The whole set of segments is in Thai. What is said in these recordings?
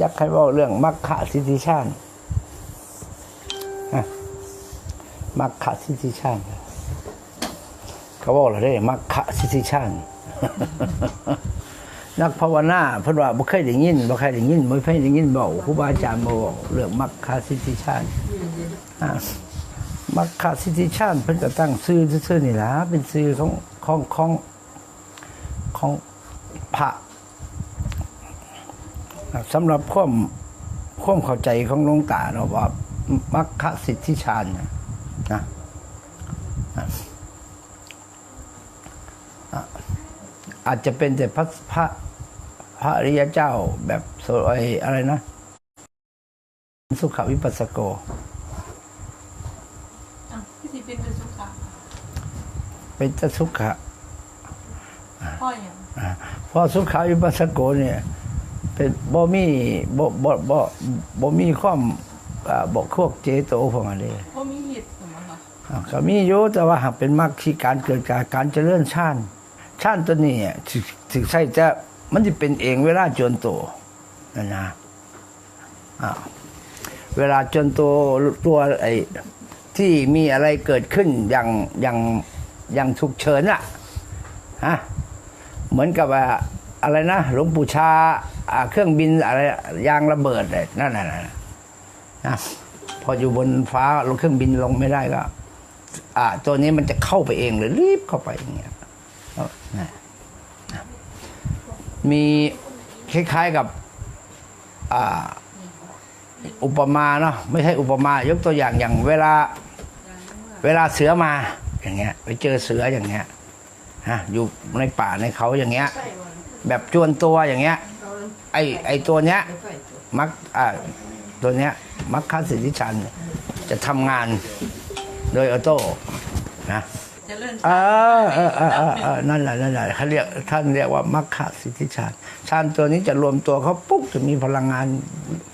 อยากให้เว่าเรื่องมัคคะสิทธิชาติมัคคะสิทธิชาติเขาบอกเราได้มัคคะสิทธิชาตินักภาวนาเพิ่นว่าบ่เคยได้ยินบ่เคยได้ยินบ่เคยได้ยินบอกครูบาอาจารย์มาบอกเรื่องมัคคะสิทธิชาติมัคคะสิทธิชาติเพิ่นก็ตั้งชื่อซื่อนี่ล่ะเป็นชื่อของของของของพระ ครับสำหรับความความเข้าใจของหลวงตาเนาะว่ามัคคะสิทธิชาญนะนะอะอะอาจจะเป็นแต่พระพระพระอริยเจ้าแบบโสไออะไรนะ สุขวิปัสสโกอะพี่สิเป็นเป็นสุขาเป็นตสุขะพ่ออย่างอะเพราะสุขาวิปัสสโกเนี่ย เป็นบ่มีบ่บ่บ่บ่มีความอ่าบ่ควกเจโตพวกนั้นเลยพ่อมีหิตหรือมั้งคะอ่าก็มีอยู่แต่ว่าหากเป็นมรรคที่การเกิดการการเจริญชาติชาติตัวนี้อะถึถึงใช่จะมันจะเป็นเองเวลาจนโตนะนะอ่าเวลาจนโตตัวไอ้ที่มีอะไรเกิดขึ้นอย่างอย่างอย่างฉุกเฉินอะฮะเหมือนกับว่า อะไรนะหลวงปู่ชาเครื่องบินอะไรยางระเบิดเลยนั่นน่ะนะพออยู่บนฟ้าลงเครื่องบินลงไม่ได้ก็อ่าตัวนี้มันจะเข้าไปเองเลยรีบเข้าไปอย่างเงี้ยมีคล้ายๆกับอ่าอุปมาเนาะไม่ใช่อุปมายกตัวอย่างอย่างเวลา เวลาเสือมาอย่างเงี้ย ไปเจอเสืออย่างเงี้ยฮะอยู่ในป่าในเขาอย่างเงี้ย แบบจวนตัวอย่างเงี้ย ไอไอตัวเนี้ยมักอ่าตัวเนี้ยมักคัสิทธิชัน จะทำงานโดยออโต้นะเอนเอเออเออเออนั่นแหละนั่นแหละเขาเรียกท่านเรียกว่ามัคคะสิทธิชาญชาญตัวนี้จะรวมตัวเขาปุ๊บจะมีพลังงาน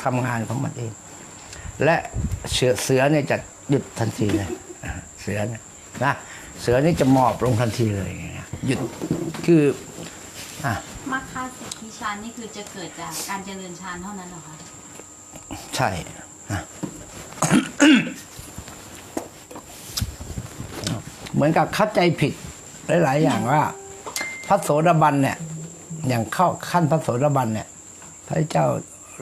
ทำงานของมันเอง และเสือเสือเนี่ยจะหยุดทันทีเลยเสือเนี่ยนะเสือนี่จะหมอบลงทันทีเลยอย่างเงี้ยหยุดคืออะ มัคคาสิทธิฌานนี่คือจะเกิดจากการเจริญฌานเท่านั้นเหรอคะใช่นะเหมือนกับเข้าใจผิดหลายๆอย่างว่า พระโสดาบันเนี่ย อย่างเข้าขั้นพระโสดาบันเนี่ย พระเจ้า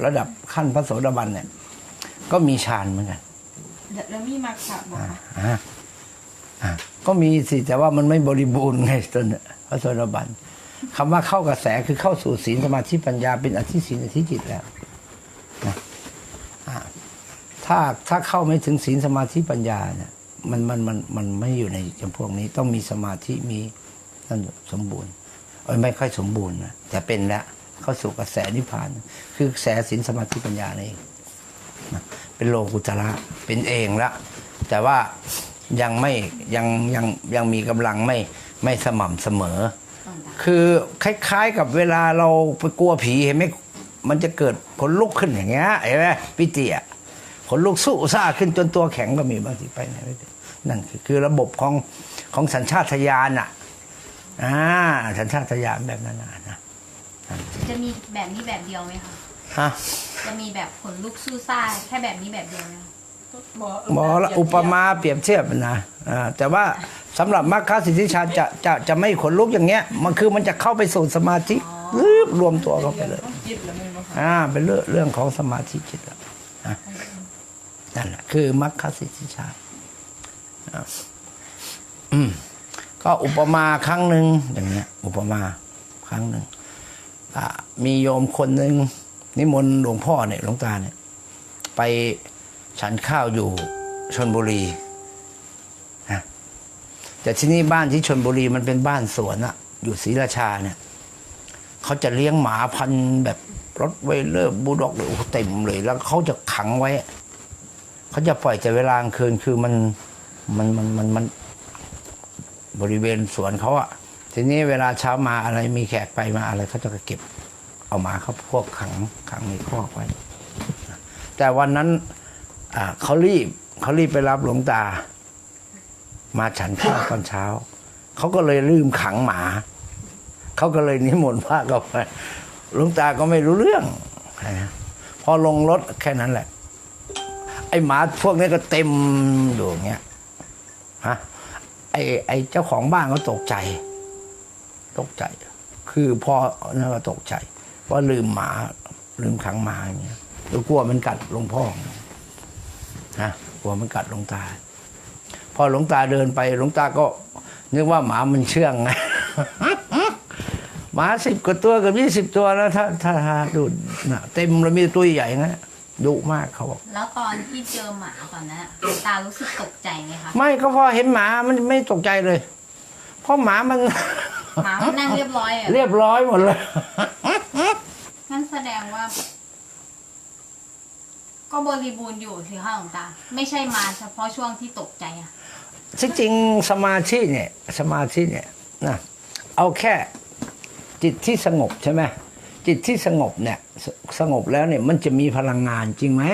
ระดับขั้นพระโสดาบันเนี่ย ก็มีฌานเหมือนกันแล้วมีมาค่ะบอกค่ะอ่าอ่าก็มีสิแต่ว่ามันไม่บริบูรณ์ไงตนพระโสดาบัน คำว่าเข้ากระแสคือเข้าสู่ศีลสมาธิปัญญาเป็นอธิศีลอธิจิตแล้วนะถ้าถ้าเข้าไม่ถึงศีลสมาธิปัญญาเนี่ยมันมันมันมันไม่อยู่ในจำพวกนี้ต้องมีสมาธิมีนั่นสมบูรณ์เอ้ยไม่ค่อยสมบูรณ์นะแต่เป็นแล้วเข้าสู่กระแสนิพพาน คือกระแสศีลสมาธิปัญญานี่เองเป็นโลกุตระเป็นเองละแต่ว่ายังไม่ยังยังยังมีกำลังไม่ไม่สม่ำเสมอ คือคล้ายๆกับเวลาเราไปกลัวผีเห็นไหมมันจะเกิดขนลุกขึ้นอย่างเงี้ยเห็นไหมพี่เตียขนลุกสู้ซ่าขึ้นจนตัวแข็งก็มีบางทีไปไหนไม่ได้นั่นคือคือระบบของของสัญชาตญาณอะอ่าสัญชาตญาณแบบนั้นน่ะนะจะมีแบบนี้แบบเดียวไหมคะฮะจะมีแบบขนลุกสู้ซ่าแค่แบบนี้แบบเดียวไหมคะบอก หมอละอุปมาเปรียบเทียบนะอ่าแต่ว่าสำหรับมรรคสิทธิชาญจะจะจะไม่ขนลุกอย่างเงี้ย มันคือมันจะเข้าไปสู่สมาธิรึบรวมตัวเข้าไปเลยต้องจิตแล้วมันบอกค่ะอ่าเป็นเรื่องเรื่องของสมาธิจิตแล้วนะนั่นแหละคือมรรคสิทธิชาญอ่าอืมก็อุปมาครั้งหนึ่งอย่างเงี้ย อุปมาครั้งหนึ่งอ่ามีโยมคนหนึ่งนิมนต์หลวงพ่อเนี่ยหลวงตาเนี่ย ไป ฉันข้าวอยู่ชนบุรีนะแต่ที่นี่บ้านที่ชนบุรีมันเป็นบ้านสวนอะอยู่ศรีราชาเนี่ยเขาจะเลี้ยงหมาพันแบบรถไวเลอร์บูด็อกเลยเต็มเลย แล้วเขาจะขังไว้ เขาจะปล่อยแต่เวลากลางคืนคือมันมันมันมันมันบริเวณสวนเขาอะทีนี้เวลาเช้ามาอะไรมีแขกไปมาอะไรเขาจะเก็บเอาหมาเขาพวกขังขังในคอกไว้ แต่วันนั้น เขารีบเขารีบไปรับหลวงตา มาฉันข้าวตอนเช้า เขาก็เลยลืมขังหมา เขาก็เลยนิมนต์พระเข้าไปหลวงตาก็ไม่รู้เรื่อง พอลงรถแค่นั้นแหละ ไอ้หมาพวกนี้ก็เต็มอยู่อย่างเงี้ยฮะไอ้ไอ้เจ้าของบ้านก็ตกใจ ตกใจ คือพอนั่นก็ตกใจว่าลืมหมาลืมขังหมาอย่างเงี้ยกลัวมันกัดหลวงพ่อ นะกลัวมันกัดหลวงตา พอหลวงตาเดินไปหลวงตาก็นึกว่าหมามันเชื่องไงหมาสิบกว่าตัวกับยี่สิบตัวแล้วถ้าถ้าถ้าดูนะเต็มแล้วมีตัวใหญ่ๆนะดุมากเขาบอกแล้วตอนที่เจอหมาตอนนั้นอะหลวงตารู้สึกตกใจไหมคะไม่ก็พอเห็นหมามันไม่ตกใจเลย เพราะหมามันหมามันนั่งเรียบร้อยอะเรียบร้อยหมดเลยงั้นแสดงว่า ก็บริบูรณ์อยู่สิคะหลวงตา ไม่ใช่มาเฉพาะช่วงที่ตกใจอะที่จริงสมาธิเนี่ยสมาธิเนี่ยนะเอาแค่จิตที่สงบใช่ไหมจิตที่สงบเนี่ยสสงบแล้วเนี่ยมันจะมีพลังงานจริงไหม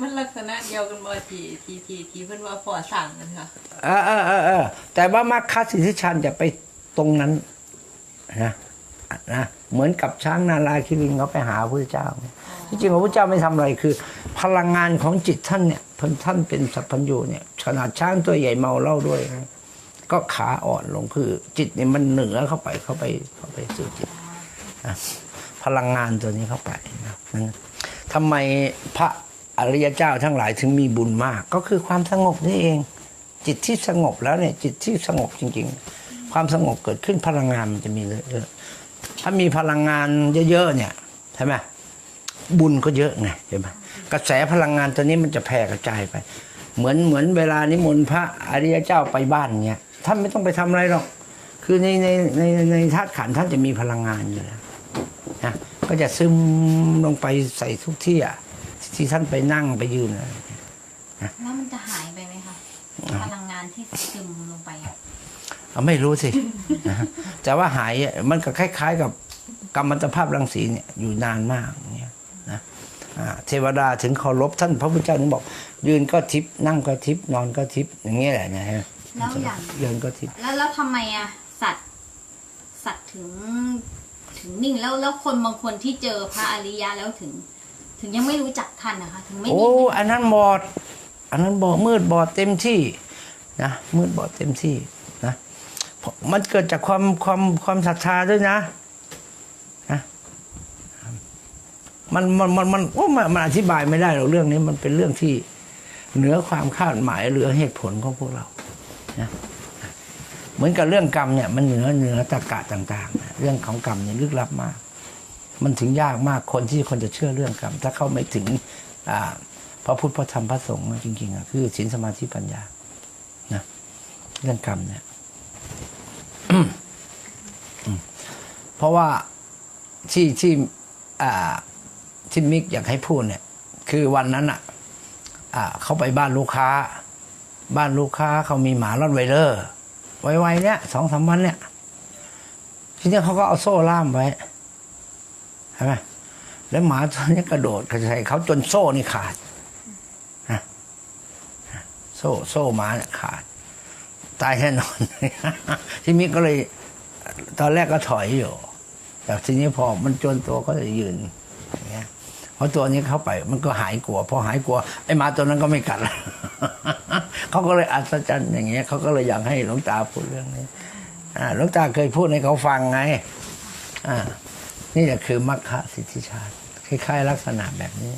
มันลักษณะเดียวกันบ่ทีทีทีทีเพิ่นว่าพอสั่งกันค่ะเออเออเออเออแต่ว่ามรรคสิทธิชันจะไปตรงนั้นนะนะเหมือนกับช้างนาลาคิริงเขาไปหาพระเจ้า ที่จริงพระพุทธเจ้าไม่ทำอะไรคือ พลังงานของจิตท่านเนี่ยท่านท่านเป็นสัพพัญญูเนี่ยขนาดช้างตัวใหญ่เมาเหล้าด้วยนะก็ขาอ่อนลงคือ จิตเนี่ยมันเหนือเข้าไปเข้าไปเข้าไปสู่จิตพลังงานตัวนี้เข้าไปนะทำไมพระอริยเจ้าทั้งหลายถึงมีบุญมาก ก็คือความสงบนี่เอง จิตที่สงบแล้วเนี่ย จิตที่สงบจริง ๆ ความสงบเกิดขึ้นพลังงานมันจะมีเยอะถ้ามีพลังงานเยอะๆเนี่ยใช่ไหม บุญก็เยอะไงใช่ไหมกระแสพลังงานตัวนี้มันจะแผ่กระจายไป เหมือนเหมือนเวลานิมนต์พระอริยเจ้าไปบ้านเนี่ยท่านไม่ต้องไปทำอะไรหรอก คือในในในในธาตุขันธ์ท่านจะมีพลังงานอยู่แล้วนะก็จะซึมลงไปใส่ทุกที่อะที่ท่านไปนั่งไปยืนอะไรแล้วมันจะหายไปไหมคะพลังงานที่ซึมลงไปอะเอาไม่รู้สินะแต่ว่าหายอะมันก็คล้าย ๆ กับกรรมตภาพรังสีเนี่ยอยู่นานมากอย่างเงี้ยนะอ่า เทวดาถึงเคารพท่านพระพุทธเจ้าถึงบอก ยืนก็ทิพย์นั่งก็ทิพย์นอนก็ทิพย์อย่างเงี้ยแหละนะฮะแล้วอย่างยืนก็ทิพย์แล้วแล้วทำไมอะสัตว์สัตว์ถึงถึงนิ่งแล้วแล้วคนบางคนที่เจอพระอริยะแล้วถึง ถึงยังไม่รู้จักท่านนะคะถึงไม่โอ้นิ่งอันนั้นบอด อันนั้นบอดมืดบอดเต็มที่นะมืดบอดเต็มที่นะเพราะมันเกิดจากความความความศรัทธาด้วยนะนะ มันมันมันมันโอ้มันมันอธิบายไม่ได้หรอกเรื่องนี้มันเป็นเรื่องที่เหนือความคาดหมายเหลือเหตุผลของพวกเรานะเหมือนกับเรื่องกรรมเนี่ยมันเหนือเหนือตรรกะต่างๆ เรื่องของกรรมเนี่ยลึกลับมาก มันถึงยากมากคนที่คนจะเชื่อเรื่องกรรม ถ้าเขาไม่ถึงอ่าพระพุทธพระธรรมพระสงฆ์จริงๆอะคือศีลสมาธิปัญญานะเรื่องกรรมเนี่ยเพราะว่าที่ที่อ่า ที่มิกอยากให้พูดเนี่ย คือวันนั้นอะอ่าเขาไปบ้านลูกค้า บ้านลูกค้าเขามีหมาลอดไวเลอร์ ไวๆเนี่ยสองสามวันเนี่ย ทีนี้เขาก็เอาโซ่ล่ามไว้ใช่ไหมแล้วหมาตัวนี้กระโดดกระใส่เขาจนโซ่นี่ขาดโซ่โซ่หมาเนี่ยขาด ตายแน่นอนที่มิกก็เลย ตอนแรกก็ถอยอยู่แต่ทีนี้พอมันจนตัวก็จะยืนอย่างเงี้ย อตัวนี้เข้าไปมันก็หายกลัวพอหายกลัวไอ้มาตัวนั้นก็ไม่กัดละเขาก็เลยอัศจรรย์อย่างเงี้ยเขาก็เลยอยากให้หลวงตาพูดเรื่องนี้หลวงตาเคยพูดให้เขาฟังไงอ่านี่แหละคือมรรคสิทธิชาติคล้ายๆลักษณะแบบนี้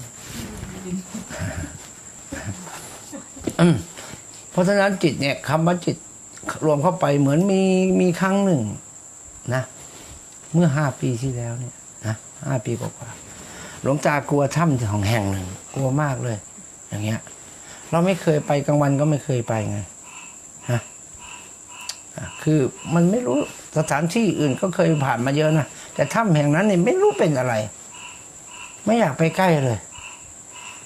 เพราะฉะนั้นจิตเนี่ยคำว่าจิตรวมเข้าไปเหมือนมีมีครั้งหนึ่งนะ เมื่อห้าปีที่แล้วเนี่ยนะห้าปีกว่า หลวงตากลัวถ้ำของแห่งหนึ่ง กลัวมากเลย อย่างเงี้ย เราไม่เคยไปกลางวันก็ไม่เคยไปไงนะคือมันไม่รู้สถานที่อื่นก็เคยผ่านมาเยอะนะแต่ถ้ำแห่งนั้นเนี่ยไม่รู้เป็นอะไร ไม่อยากไปใกล้เลย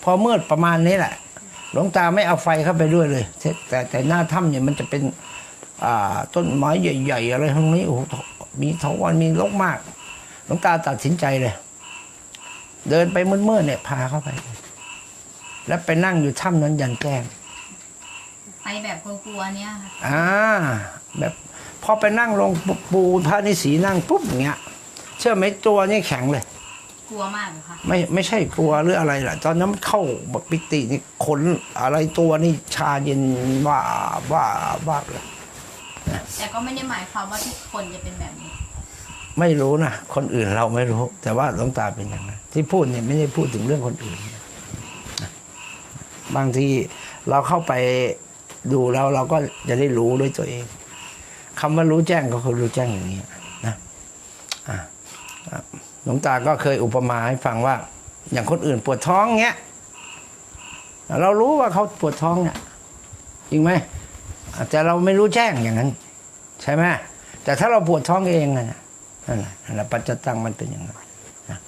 พอมืดประมาณนี้แหละหลวงตาไม่เอาไฟเข้าไปด้วยเลย แต่แต่แต่หน้าถ้ำเนี่ยมันจะเป็นต้นไม้ใหญ่ ๆ อะไรทั้งนี้โอ้โหมีเถาวันมีรกมาก หลวงตาตัดสินใจเลย เดินไปมืดๆเนี่ยพาเข้าไป แล้วไปนั่งอยู่ถ้ำนั้นยันแจ้งไปแบบกลัวๆเนี่ยค่ะอ่าแบบพอไปนั่งลงปูปูพระนิสีนั่งปุ๊บอย่างเงี้ย เชื่อไหมตัวนี่แข็งเลย กลัวมากเลยค่ะไม่ไม่ใช่กลัวหรืออะไรล่ะ ตอนนั้นมันเข้าแบบปิตินี่ขนอะไรตัวนี่ชาเย็นว่าว่าว่าเลยแต่ก็ไม่ได้หมายความว่าทุกคนจะเป็นแบบนี้ ไม่รู้นะคนอื่นเราไม่รู้ แต่ว่าหลวงตาเป็นอย่างนั้นที่พูดเนี่ยไม่ได้พูดถึงเรื่องคนอื่น บางทีเราเข้าไปดูแล้วเราก็จะได้รู้ด้วยตัวเองคำว่ารู้แจ้งก็คือรู้แจ้งอย่างนี้นะหลวงตาก็เคยอุปมาให้ฟังว่า อย่างคนอื่นปวดท้องเงี้ยเรารู้ว่าเขาปวดท้องเนี่ยจริงไหมอะแต่เราไม่รู้แจ้งอย่างนั้น ใช่ไหมแต่ถ้าเราปวดท้องเองอะ นั่นแหละแหละปัจจตังมันเป็นอย่างนั้นนะ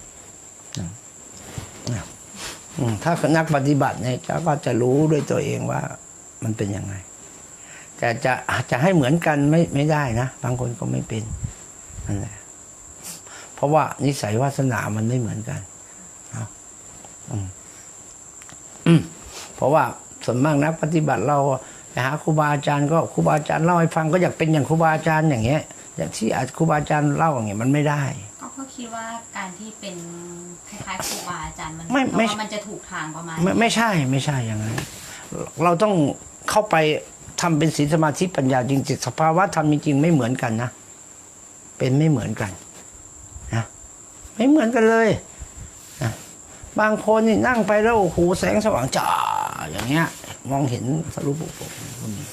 นะถ้านักปฏิบัติเนี่ยจะก็จะรู้ด้วยตัวเองว่ามันเป็นยังไง แต่จะจะให้เหมือนกันไม่ไม่ได้นะบางคนก็ไม่เป็นนั่นแหละเพราะว่านิสัยวาสนามันไม่เหมือนกันเนาะเพราะว่าส่วนมากนักปฏิบัติเราไปหาครูบาอาจารย์ก็ครูบาอาจารย์เล่าให้ฟังก็อยากเป็นอย่างครูบาอาจารย์อย่างเงี้ย อย่างที่อาจครูบาอาจารย์เล่าอย่างเงี้ยมันไม่ได้ ก็ก็คิดว่าการที่เป็นคล้ายๆครูบาอาจารย์มันไม่เพไม่ราะว่ามันจะถูกทางประมาณไม่ไม่ใช่ไม่ใช่อย่างนั้นเราต้องเข้าไปทำเป็นศีลสมาธิปัญญาจริงๆสภาวะธรรมจริงๆไม่เหมือนกันนะ เป็นไม่เหมือนกันนะไม่เหมือนกันเลยนะบางคนนี่นั่งไปแล้วโอ้โหแสงสว่างจ้าอย่างเงี้ย มองเห็นสรุปปุก็มี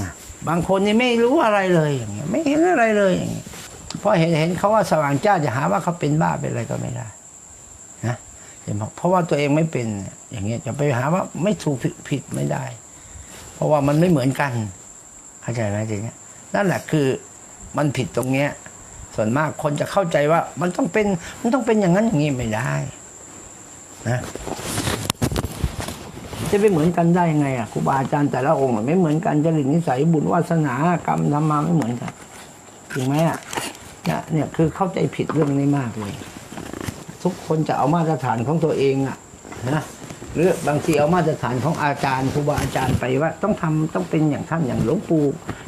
นะ บางคนนี่ไม่รู้อะไรเลยอย่างเงี้ยไม่เห็นอะไรเลยอย่างเงี้ยเพราะเห็นเห็นเขาว่าสว่างจ้าจะหาว่าเขาเป็นบ้าเป็นอะไรก็ไม่ได้นะเห็นไหมเพราะว่าตัวเองไม่เป็นอย่างเงี้ยจะไปหาว่าไม่ถูกผิดผิดไม่ได้ เพราะว่ามันไม่เหมือนกันเข้าใจไหมทีเนี้ยนั่นแหละคือมันผิดตรงเนี้ย ส่วนมากคนจะเข้าใจว่ามันต้องเป็นมันต้องเป็นอย่างนั้นอย่างนี้ไม่ได้นะ จะไปเหมือนกันได้ยังไงอะครูบาอาจารย์แต่ละองค์ไม่เหมือนกันจริตนิสัยบุญวาสนากรรมทำมาไม่เหมือนกันจริงไหมอะเนี่ยเนี่ยคือเข้าใจผิดเรื่องนี้มากเลย ทุกคนจะเอามาตรฐานของตัวเองอะนะหรือบางทีเอามาตรฐานของอาจารย์ครูบาอาจารย์ไปว่า ต้องทำต้องเป็นอย่างท่านอย่างหลวงปู่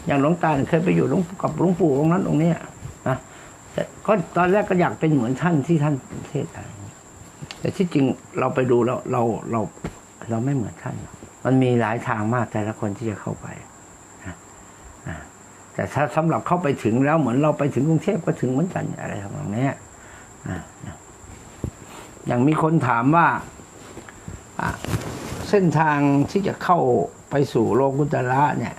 อย่างหลวงตาเคยไปอยู่หลวงกับหลวงปู่องค์นั้นองค์นี้นะแต่ก็ตอนแรกก็อยากเป็นเหมือนท่านที่ท่านเทศน์แต่ที่จริงเราไปดูแล้วเราเรา เราไม่เหมือนท่านหรอกมันมีหลายทางมากแต่ละคนที่จะเข้าไปนะแต่ถ้าสำหรับเข้าไปถึงแล้วเหมือนเราไปถึงกรุงเทพก็ถึงเหมือนกันอะไรทำนองนี้อย่างมีคนถามว่าเส้นทางที่จะเข้าไปสู่โลกุตระเนี่ย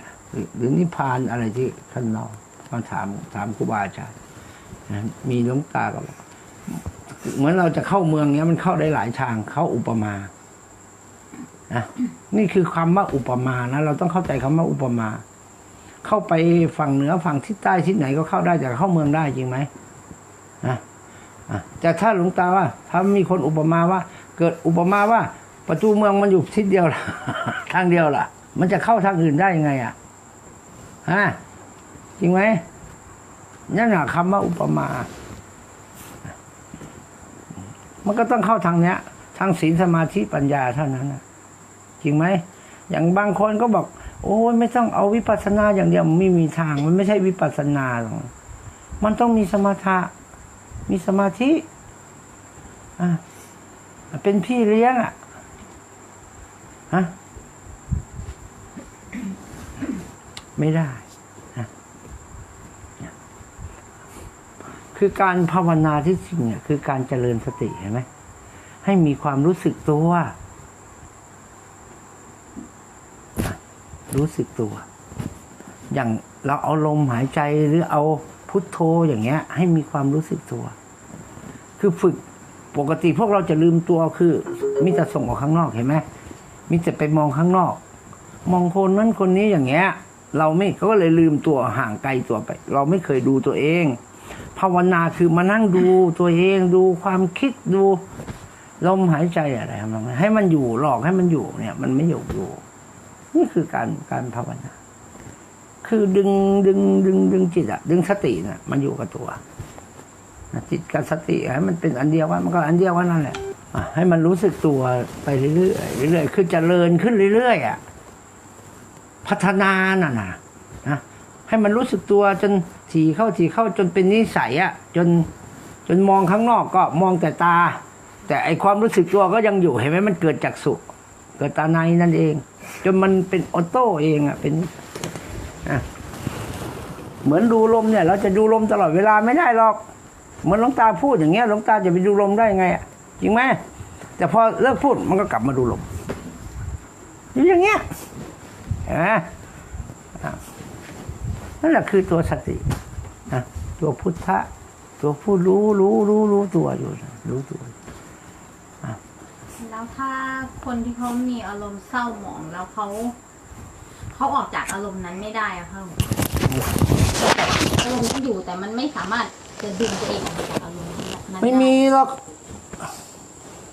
หรือนิพพานอะไรที่ท่านเรามาถามถามครูบาอาจารย์มีหลวงตาก็บอกเหมือนเราจะเข้าเมืองเนี้ยมันเข้าได้หลายทางเข้าอุปมา นะนี่คือคำว่าอุปมานะเราต้องเข้าใจคำว่าอุปมา เข้าไปฝั่งเหนือฝั่งทิศใต้ทิศไหนก็เข้าได้แต่เข้าเมืองได้จริงไหมนะอะแต่ถ้าหลวงตาว่า ถ้ามีคนอุปมาว่า เกิดอุปมาว่า ประตูเมืองมันอยู่ทิศเดียวล่ะทางเดียวล่ะ มันจะเข้าทางอื่นได้ยังไงอะฮะจริงไหมนั่นแหะคำว่าอุปมา มันก็ต้องเข้าทางเนี้ย ทางศีลสมาธิปัญญาเท่านั้นนะ จริงไหมอย่างบางคนก็บอก โอ้ยไม่ต้องเอาวิปัสสนาอย่างเดียวไม่มีทางมันไม่ใช่วิปัสสนาหรอกมันต้องมีสมถะมีสมาธิอะเป็นพี่เลี้ยงอะฮะไม่ได้นะคือการภาวนาที่จริงเนี่ยคือการเจริญสติเห็นไหมให้มีความรู้สึกตัว รู้สึกตัว อย่างเราเอาลมหายใจหรือเอาพุทโธอย่างเงี้ย ให้มีความรู้สึกตัว คือฝึกปกติพวกเราจะลืมตัวคือมิแต่ส่งออกข้างนอกเห็นไหมมิแต่ไปมองข้างนอก มองคนนั้นคนนี้อย่างเงี้ย เราไม่เขาก็เลยลืมตัวห่างไกลตัวไป เราไม่เคยดูตัวเอง ภาวนาคือมานั่งดูตัวเองดูความคิดดูลมหายใจอะไรทำนองนั้นให้มันอยู่หลอกให้มันอยู่เนี่ย มันไม่อยู่อยู่ นี่คือการการภาวนา คือดึงดึงดึงดึงจิตอะดึงสติน่ะมันอยู่กับตัวจิตกับสติให้มันเป็นอันเดียวกันมันก็อันเดียวกันนั่นแหละให้มันรู้สึกตัวไปเรื่อยๆเรื่อยๆคือจเจริญขึ้นเรื่อยๆอะพัฒนาน่ะนะนะให้มันรู้สึกตัวจนถี่เข้าถี่เข้าจนเป็นนิสัยอะ จนจนมองข้างนอกก็มองแต่ตา แต่ไอความรู้สึกตัวก็ยังอยู่เห็นไหมมันเกิดจากสุเกิดตาในนั่นเอง จนมันเป็นออโต้เองอะเป็นอะเหมือนดูลมเนี่ย เราจะดูลมตลอดเวลาไม่ได้หรอกเหมือนหลวงตาพูดอย่างเงี้ยหลวงตาจะไปดูลมได้ไงอะจริงไหมแต่พอเลิกพูดมันก็กลับมาดูลมอยู่อย่างเงี้ยเห็นไหมนั่นแหละคือตัวสตินะตัวพุทธะ ตัวผู้รู้รู้รู้รู้ตัวอยู่ รู้ตัว แล้วถ้าคนที่เขามีอารมณ์เศร้าหมองแล้วเขาเขาออกจากอารมณ์นั้นไม่ได้อะค่ะอารมณ์ที่อยู่แต่มันไม่สามารถจะดึงตัวเองออกมาจากอารมณ์นั้นไม่มีหรอก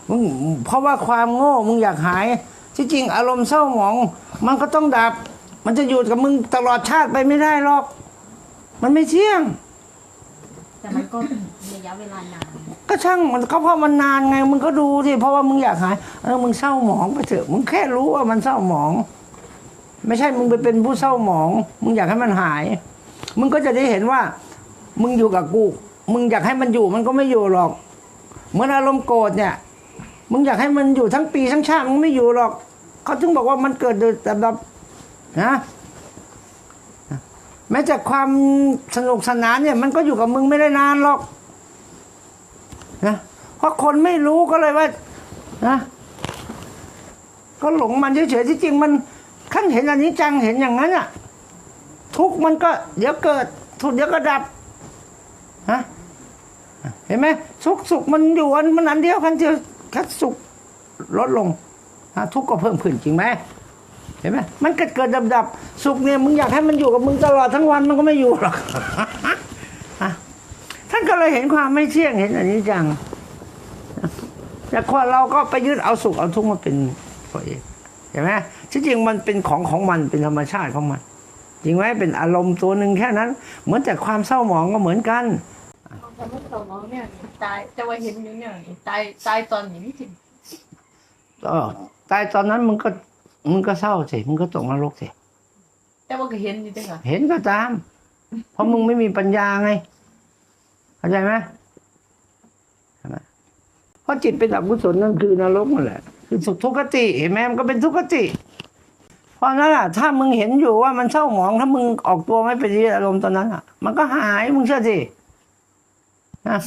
มึงเพราะว่าความโง่มึงอยากหาย ที่จริงอารมณ์เศร้าหมอง มันก็ต้องดับ มันจะอยู่กับมึงตลอดชาติไปไม่ได้หรอก มันไม่เที่ยง แต่มันก็ระยะเวลานาน ก็ช่างมันก็เพราะมันนานไงมึงก็ดูสิเพราะว่ามึงอยากหายเออมึงเศร้าหมองไปเถอะมึงแค่รู้ว่ามันเศร้าหมอง ไม่ใช่มึงไปเป็นผู้เศร้าหมอง มึงอยากให้มันหาย มึงก็จะได้เห็นว่า มึงอยู่กับกู มึงอยากให้มันอยู่มันก็ไม่อยู่หรอกเหมือนอารมณ์โกรธเนี่ย มึงอยากให้มันอยู่ทั้งปีทั้งชาติมึงไม่อยู่หรอกเขาถึงบอกว่ามันเกิดโดยแต่แบบนะแม้แต่ความสนุกสนานเนี่ย มันก็อยู่กับมึงไม่ได้นานหรอก นะเพราะคนไม่รู้ก็เลยว่านะก็หลงมันเฉยๆที่จริงมันขั้นเห็นอันนี้จังเห็นอย่างนั้นอะ ทุกมันก็เดี๋ยวเกิด ทุกเดี๋ยวก็ดับฮะเห็นไหมสุขสุขมันอยู่อันมันอันเดียวกันเดียวแค่สุขลดลงทุกข์ก็เพิ่มขึ้นจริงไหมเห็นไหมมันเกิดเกิดดับดับสุขเนี่ยมึงอยากให้มันอยู่กับมึงตลอดทั้งวันมันก็ไม่อยู่หรอก เลยเห็นความไม่เที่ยงเห็นอันนี้จังแต่คนเราก็ไปยึดเอาสุขเอาทุกข์มาเป็นตัวเองเห็นไหมที่จริงมันเป็นของของมันเป็นธรรมชาติของมัน จริงไหมเป็นอารมณ์ตัวหนึ่งแค่นั้น เหมือนแต่ความเศร้าหมองก็เหมือนกันแต่เมื่อสมองเนี่ยตายจะว่าเห็นอยู่เนี่ยตายตายตอนนี้จริงก็ตายตอนนั้นมึงก็มึงก็เศร้าสิมึงก็ตกนรกสิแต่ว่าก็เห็นอยู่ด้วยค่ะเห็นก็ตาม เพราะมึงไม่มีปัญญาไง เข้าใจไหมใช่ไหมเพราะจิตเป็นอกุศลนั่นคือนรกนั่นแหละ คือสุขทุกขติเห็นไหมมันก็เป็นทุกขติ เพราะนั้นอะ ถ้ามึงเห็นอยู่ว่ามันเศร้าหมองถ้ามึงออกตัวไม่เป็นที่อารมณ์ตอนนั้นอะ มันก็หายมึงเชื่อสินะ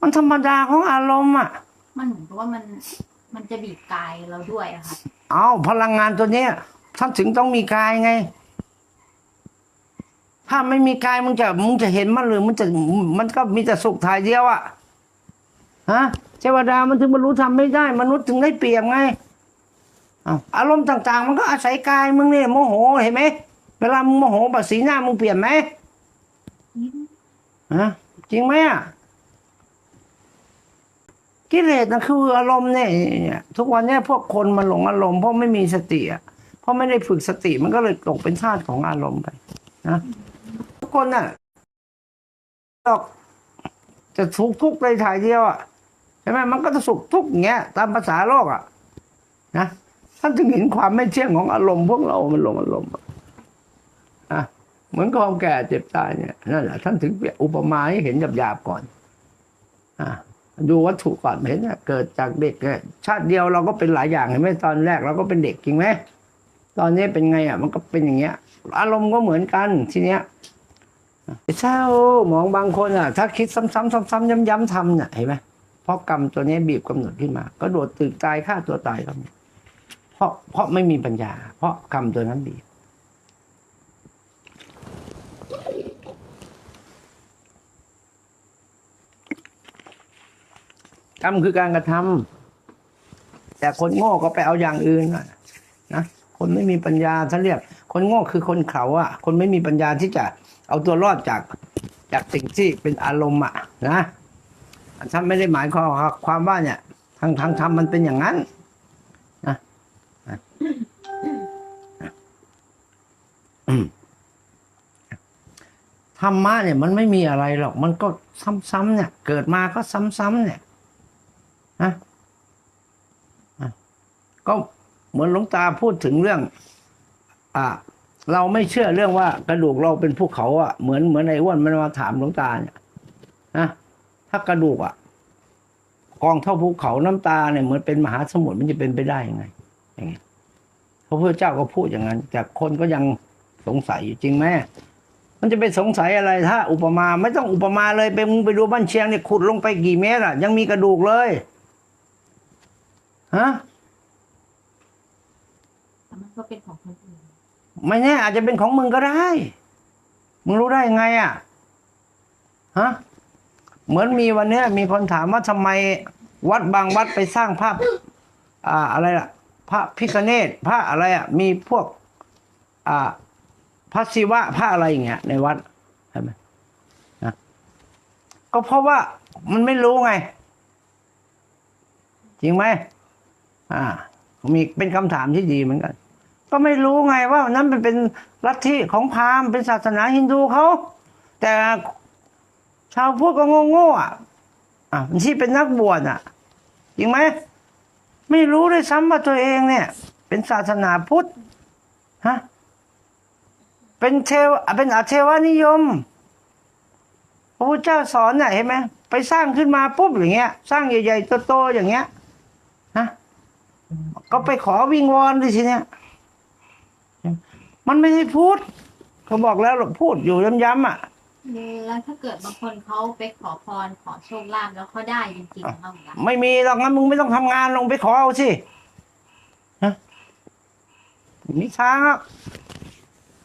มันธรรมดาของอารมณ์อะ มันเหมือนกับว่ามันมันจะบีบกายเราด้วยอะค่ะ เอาพลังงานตัวเนี้ยท่านถึงต้องมีกายไง ถ้าไม่มีกายมึงจะมึงจะเห็นมันหรือมันจะมันก็มีแต่สุขถ่ายเดียวอะฮะเทวดามันถึงบรรลุธรรมไม่ได้ มนุษย์ถึงได้เปรียบไงอารมณ์ต่าง ๆ มันก็อาศัยกายมึงเนี่ยโมโหเห็นไหมเวลามึงโมโหแบบสีหน้ามึงเปลี่ยนไหมฮะจริงไหมอะกิเลสนะคืออารมณ์เนี่ยทุกวันเนี่ยพวกคนมันหลงอารมณ์เพราะไม่มีสติอะเพราะไม่ได้ฝึกสติมันก็เลยตกเป็นทาสของอารมณ์ไปนะ คนน่ะตอกจะทุกข์ทุกข์เลยถ่ายเดียวอะใช่ไหมมันก็จะสุขทุกข์อย่างเงี้ย ตามภาษาโลกอะ นะท่านจึงเห็นความไม่เที่ยงของอารมณ์พวกเรามันลงอารมณ์อะอะเหมือนความแก่เจ็บตายเนี่ยนั่นแหละท่านถึงเปรียบอุปมาให้เห็นหยาบๆก่อน อะดูวัตถุก่อนเห็นไหมเกิดจากเด็กเนี่ยชาติเดียวเราก็เป็นหลายอย่างเห็นไหมตอนแรกเราก็เป็นเด็กจริงไหมตอนนี้เป็นไงอะ มันก็เป็นอย่างเงี้ย อารมณ์ก็เหมือนกันทีเนี้ย เศร้ามองบางคนอะ ถ้าคิดซ้ำๆซ้ำๆย้ำๆทำเนี่ยเห็นไหมเพราะกรรมตัวนี้บีบกำหนดขึ้นมา ก็โดดตึกตายฆ่าตัวตายครับเพราะเพราะไม่มีปัญญา เพราะกรรมตัวนั้นบีบกรรมคือการกระทำแต่คนโง่ก็ไปเอาอย่างอื่นนะนะคนไม่มีปัญญาท่านเรียก คนโง่คือคนเขาอะ คนไม่มีปัญญาที่จะ เอาตัวรอดจากจากสิ่งที่เป็นอารมณ์อะนะท่านไม่ได้หมายความความว่าเนี่ย ทางทางธรรมมันเป็นอย่างนั้นนะนะอืมธรรมะเนี่ยมันไม่มีอะไรหรอก มันก็ซ้ำๆเนี่ย เกิดมาก็ซ้ำๆเนี่ยนะอะก็เหมือนหลวงตาพูดถึงเรื่อง อ่า เราไม่เชื่อเรื่องว่ากระดูกเราเป็นภูเขาอะเหมือนเหมือนไอ้อ้วนมันมาถามหลวงตาเนี่ยนะถ้ากระดูกอะกองเท่าภูเขาน้ำตาเนี่ยเหมือนเป็นมหาสมุทรมันจะเป็นไปได้ยังไงอย่างเงี้ยพระพุทธเจ้าก็พูดอย่างนั้นแต่คนก็ยังสงสัยอยู่จริงไหมมันจะไปสงสัยอะไรถ้า อุปมาไม่ต้องอุปมาเลยไปมึงไปดูบ้านเชียงเนี่ยขุดลงไปกี่เมตรอะ ยังมีกระดูกเลยฮะมันก็เป็นของคนอื่น ไม่แน่อาจจะเป็นของมึงก็ได้ มึงรู้ได้ยังไงอะฮะเหมือนมีวันเนี้ยมีคนถามว่าทำไมวัดบางวัดไปสร้างภาพอ่าอะไรล่ะ พระพิคเนตพระอะไรอะ มีพวก อ่าพระศิวะพระอะไรอย่างเงี้ย ในวัดใช่ไหมนะก็เพราะว่ามันไม่รู้ไง จริงไหมอ่ามีเป็นคำถามที่ดีเหมือนกัน ก็ไม่รู้ไงว่านั้นมันเป็นลัทธิของพราหมณ์เป็นศาสนาฮินดูเขาแต่ชาวพุทธก็โง่ๆอะอะที่เป็นนักบวชอะจริงไหมไม่รู้ด้วยซ้ำว่าตัวเองเนี่ย เป็นศาสนาพุทธฮะเป็นเทวเป็นอาเทวานิยม พระพุทธเจ้าสอนน่ะเห็นไหมไปสร้างขึ้นมาปุ๊บอย่างเงี้ย สร้างใหญ่ๆโตๆอย่างเงี้ยฮะก็ไปขอวิงวอนดิทีเนี้ย มันไม่ให้พูด เขาบอกแล้วหรอกพูดอยู่ย้ำๆอะแล้วถ้าเกิดบางคนเขาไปขอพรขอโชคลาภแล้วเขาได้จริงๆนะคะหลวงตาไม่มีหรอกงั้นมึงไม่ต้องทำงานลงไปขอเอาสิฮะมีทางอะ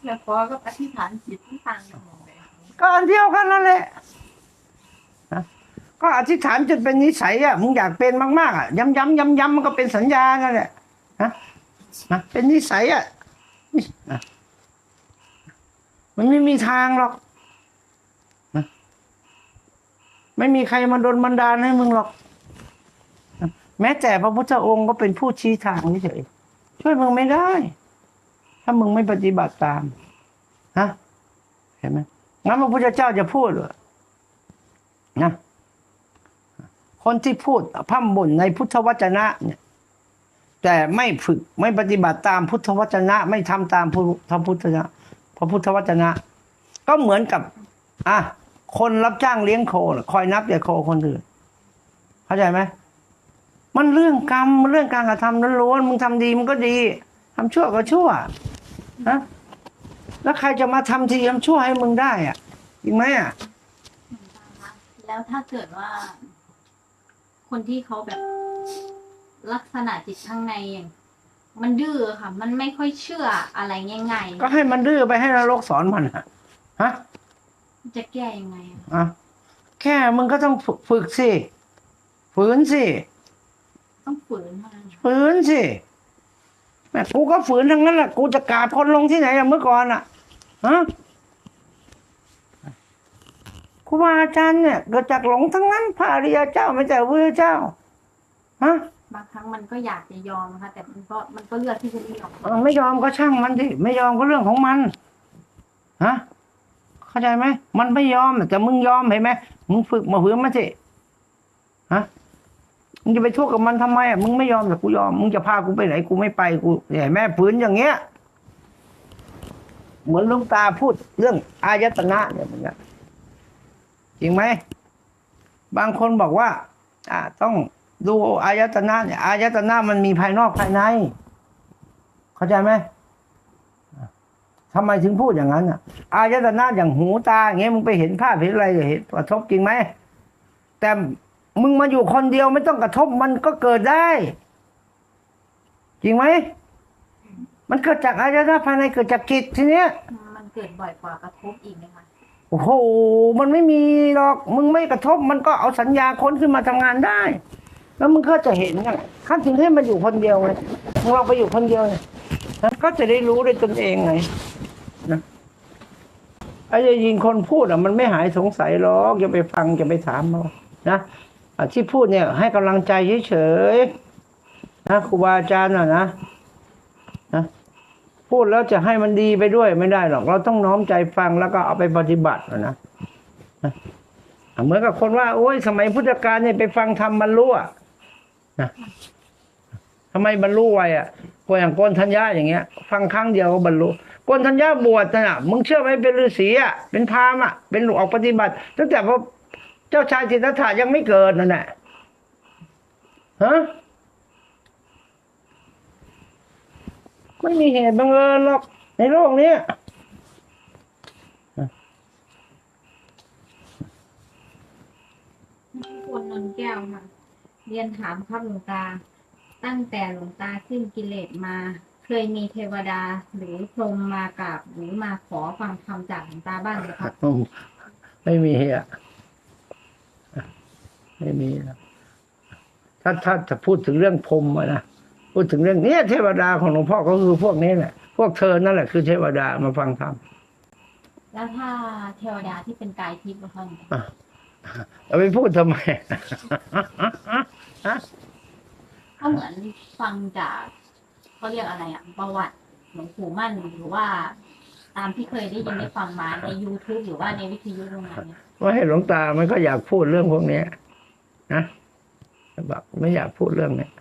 แล้วขอก็อธิษฐานจิตที่ต่างกันหมดเลยก็อันเดียวกันนั่นแหละนะก็อธิษฐานจนเป็นนิสัยอะมึงอยากเป็นมากๆอะย้ำๆย้ำๆมันก็เป็นสัญญานั่นแหละนะนะเป็นนิสัยอะนี่นะ มันไม่มีทางหรอกนะไม่มีใครมาดนบันดาลให้มึงหรอกนะแม้แต่พระพุทธองค์ก็เป็นผู้ชี้ทางเฉยๆช่วยมึงไม่ได้ ถ้ามึงไม่ปฏิบัติตาม ฮะ เห็นไหมงั้นพระพุทธเจ้าจะพูดเหรอนะ คนที่พูดพร่ำบ่นในพุทธวจนะเนี่ย แต่ไม่ฝึกไม่ปฏิบัติตามพุทธวจนะ ไม่ทำตามพระพุทธนะพระพุทธวจนะ ก็เหมือนกับอะคนรับจ้างเลี้ยงโคคอยนับแต่โคคนอื่นเข้าใจไหมมันเรื่องกรรมเรื่องการกระทำล้วนมึงทำดีมันก็ดีทำชั่วก็ชั่วนะแล้วใครจะมาทำทีทำชั่วให้มึงได้อะจริงไหมอะแล้วถ้าเกิดว่า คนที่เขาแบบ ลักษณะจิตข้างในอย่างมันดื้อค่ะ มันไม่ค่อยเชื่ออะไรง่ายก็ให้มันดื้อไปให้นรกสอนมันอะฮะๆจะแก้ยังไงอะอะแค่มึงก็ต้องฝึกฝึกสิ ฝืนสิ ต้องฝืนมาฝืนสิแม่กูก็ฝืนทั้งนั้นแหละกูจะกราบคนลงที่ไหนอะเมื่อก่อนอะฮะครูบาอาจารย์เนี่ยเกิดจากหลงทั้งนั้นพระอริยเจ้าไม่แต่พระเจ้าฮะ บางครั้งมันก็อยากจะยอมนะคะแต่มันก็มันก็เลือกที่จะไม่ยอมเออไม่ยอมก็ช่างมันดิไม่ยอมก็เรื่องของมันฮะเข้าใจไหมมันไม่ยอมแต่มึงยอมเห็นไหมมึงฝึกมาฝืนมันสิฮะมึงจะไปทุกข์กับมันทำไมอะมึงไม่ยอมแต่กูยอมมึงจะพากูไปไหนกูไม่ไปกูเห็นไหมฝืนอย่างเงี้ย เหมือนลุงตาพูดเรื่องอายตนะเนี่ยเหมือนกันจริงไหมบางคนบอกว่า อ่าต้อง ดูอายตนะเนี่ยอายตนะมันมีภายนอกภายใน เข้าใจไหมทำไมถึงพูดอย่างนั้นอะ อายตนะอย่างหูตาอย่างเงี้ยมึงไปเห็นภาพเห็นอะไรเห็นกระทบจริงไหมแต่มึงมาอยู่คนเดียวไม่ต้องกระทบมันก็เกิดได้ จริงไหมมันเกิดจากอายตนะภายในเกิดจากจิตทีเนี้ย มันเกิดบ่อยกว่ากระทบอีกนะคะโอ้โห มันไม่มีหรอก มึงไม่กระทบ มันก็เอาสัญญาค้นขึ้นมาทำงานได้ แล้วมึงก็จะเห็นไงขั้นถึงให้มันอยู่คนเดียวไงมึงลองไปอยู่คนเดียวเนี่ยนะก็จะได้รู้ด้วยตนเองไงนะไอ้จะยินคนพูดอะ มันไม่หายสงสัยหรอกอย่าไปฟังอย่าไปถามหรอกนะที่พูดเนี่ย ให้กำลังใจเฉยๆนะครูบาอาจารย์น่ะนะนะพูดแล้วจะให้มันดีไปด้วยไม่ได้หรอก เราต้องน้อมใจฟังแล้วก็เอาไปปฏิบัตินะนะนะเหมือนกับคนว่า โอ้ยสมัยพุทธกาลเนี่ยไปฟังธรรมบรรลุอะ นะทำไมบรรลุไวอะคนอย่างโกนทัญญาอย่างเงี้ย ฟังครั้งเดียวก็บรรลุโกนทัญญาบวชนะมึงเชื่อไหมเป็นฤาษีอะเป็นพราหมณ์อะเป็นออกปฏิบัติ ตั้งแต่พระเจ้าชายสิทธัตถะยังไม่เกิดนั่นแหละฮะไม่มีเหตุบังเอิญหรอกในโลกเนี้ยคนนนแก้วค่ะ เรียนถามครับหลวงตา ตั้งแต่หลวงตาสิ้นกิเลสมา เคยมีเทวดาหรือพรหมมากราบหรือมาขอฟังคำจากหลวงตาบ้างไหมครับอืมไม่มีอะไม่มีนะถ้าถ้าจะพูดถึงเรื่องพรหมอะนะพูดถึงเรื่องเนี้ยเทวดาของหลวงพ่อก็คือพวกนี้แหละพวกเธอนั่นแหละคือเทวดามาฟังธรรมแล้วถ้าเทวดาที่เป็นกายทิพย์ล่ะคะหลวงตา เอาไปพูดทำไม ก็เหมือนฟังจากเขาเรียกอะไรอะประวัติหลวงปู่มั่นหรือว่า ตามที่เคยได้ยินได้ฟังมาใน YouTube หรือว่าในวิทยุโรงงานเนี่ยว่าให้หลวงตามันก็อยากพูดเรื่องพวกเนี้ยนะแบบไม่อยากพูดเรื่องเนี้ย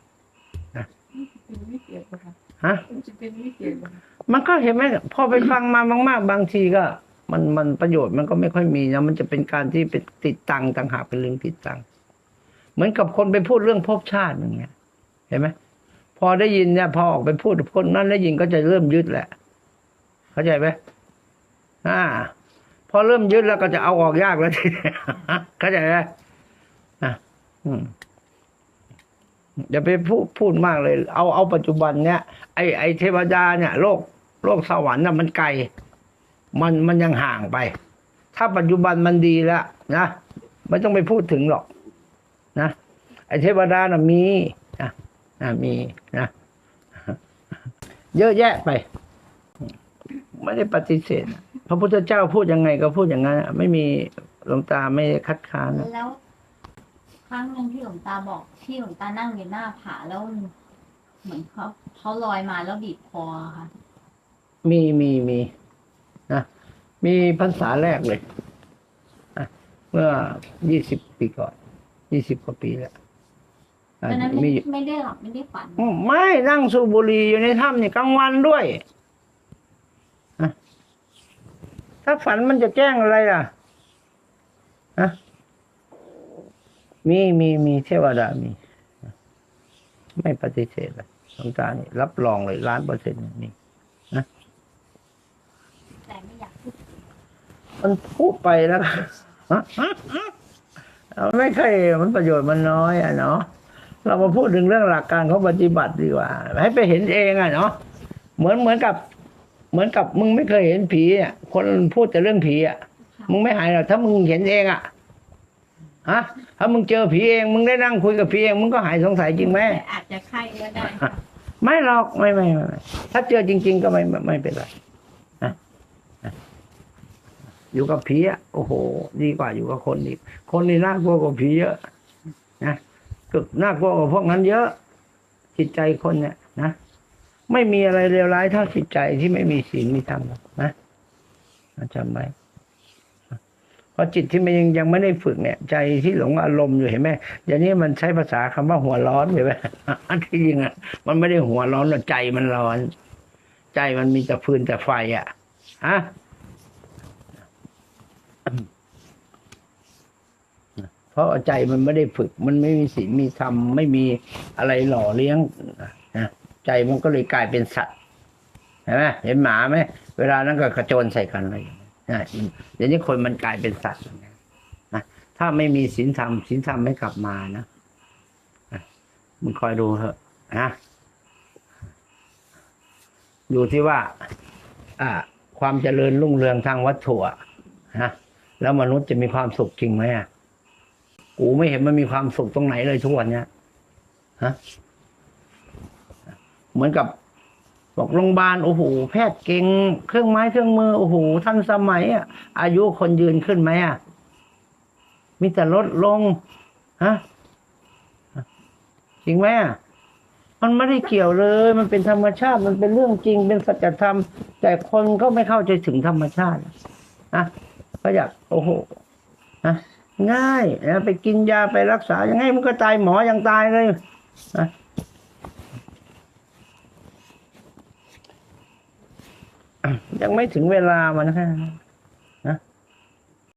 เป็นวิเศษบ่ค่ะฮะ มันจะเป็นวิเศษบ่ค่ะมันก็เห็นไหมพอไปฟังมามาก ๆ บางทีก็ มันมันประโยชน์มันก็ไม่ค่อยมีนะมันจะเป็นการที่เป็นติดตังต่างหากเป็นเรื่องติดตังเหมือนกับคนไปพูดเรื่องภพชาติอย่างเงี้ย เห็นไหมพอได้ยินเนี่ยพอออกไปพูดคนนั้นได้ยินก็จะเริ่มยึดแหละ เข้าใจไหมอ่า พอเริ่มยึดแล้วก็จะเอาออกยากแล้วทีเนี้เข้าใจไหมอะอืมอย่าไปพูดพูดมากเลย เอาเอาปัจจุบันเนี้ยไอไอเทวดาเนี่ย โลกโลกสวรรค์น่ะมันไกล มันมันยังห่างไป ถ้าปัจจุบันมันดีแล้วนะไม่ต้องไปพูดถึงหรอกนะไอเทวดาน่ะมีนะนะมีนะเยอะแยะไป ไม่ได้ปฏิเสธพระพุทธเจ้าพูดยังไงก็พูดอย่างนั้นอะไม่มีหลวงตาไม่คัดค้านอะแล้วครั้งหนึ่งที่หลวงตาบอกที่หลวงตานั่งอยู่หน้าผาแล้วเหมือนเขาเขาลอยมาแล้วบีบคอค่ะ มีมีมีนะ มีพรรษาแรกเลยนะเมื่อยี่สิบปีก่อน ยี่สิบกว่าปีแล้วอะตอนนั้นมีไม่ไม่ได้หลับไม่ได้ฝันอืมไม่นั่งสูบบุหรี่อยู่ในถ้ำนี่กลางวันด้วยอะถ้าฝันมันจะแจ้งอะไรอะฮะมีมีมีเทวดามี ไม่ปฏิเสธเลยหลวงตานี่รับรองเลยล้านเปอร์เซ็นต์นี่ แต่ไม่อยากพูด มันพูดไปแล้วเราไม่เคยมันประโยชน์มันน้อยอะเนาะเรามาพูดถึงเรื่องหลักการเขาปฏิบัติดีกว่า ให้ไปเห็นเองอะเนาะเหมือนเหมือนกับ เหมือนกับมึงไม่เคยเห็นผีอะคนพูดแต่เรื่องผีอะมึงไม่หายหรอกถ้ามึงเห็นเองอะฮะถ้ามึงเจอผีเองมึงได้นั่งคุยกับผีเองมึงก็หายสงสัยจริงไหมแต่อาจจะไข้ก็ได้ค่ะไม่หรอกไม่ไม่ไม่ไม่ถ้าเจอจริง ๆ ก็ไม่ไม่ไม่เป็นไรนะนะ อยู่กับผีอะโอ้โห ดีกว่าอยู่กับคนอีกคนนี่น่ากลัวกว่าผีเยอะนะก็น่ากลัวกว่าพวกนั้นเยอะ จิตใจคนเนี่ยนะไม่มีอะไรเลวร้ายเท่าจิตใจที่ไม่มีศีลมีธรรมนะจำไว้เพราะจิตที่มันยังยังไม่ได้ฝึกเนี่ย ใจที่หลงอารมณ์อยู่เห็นไหมเดี๋ยวนี้มันใช้ภาษาคำว่าหัวร้อนเห็นไหมที่จริงอะ มันไม่ได้หัวร้อนหรอกใจมันร้อน ใจมันมีแต่ฟืนแต่ไฟอะฮะเพ ราะใจมันไม่ได้ฝึก มันไม่มีศีลมีธรรมไม่มีอะไรหล่อเลี้ยงนะใจมันก็เลยกลายเป็นสัตว์เห็นไหมเห็นหมาไหมเวลานั้นก็กระโจนใส่กันเลยนะเดี๋ยวนี้คนมันกลายเป็นสัตว์นะถ้าไม่มีศีลธรรมศีลธรรมไม่กลับมานะมึงคอยดูเถอะนะอยู่ที่ว่า อ่า ความเจริญรุ่งเรืองทางวัตถุนะแล้วมนุษย์จะมีความสุขจริงไหมอะ กูไม่เห็นมันมีความสุขตรงไหนเลยทุกวันเนี้ยฮะเหมือนกับบอกโรงพยาบาลโอ้โหแพทย์เก่งเครื่องไม้เครื่องมือโอ้โหทันสมัยอะ อายุคนยืนขึ้นไหมอะมีแต่ลดลงฮะจริงไหมอะมันไม่ได้เกี่ยวเลย มันเป็นธรรมชาติมันเป็นเรื่องจริงเป็นสัจธรรม แต่คนก็ไม่เข้าใจถึงธรรมชาตินะก็อยากโอ้โหนะ ง่ายนะไปกินยาไปรักษายังไงมันก็ตายหมอยังตายเลยนะยังไม่ถึงเวลามันแค่นั้น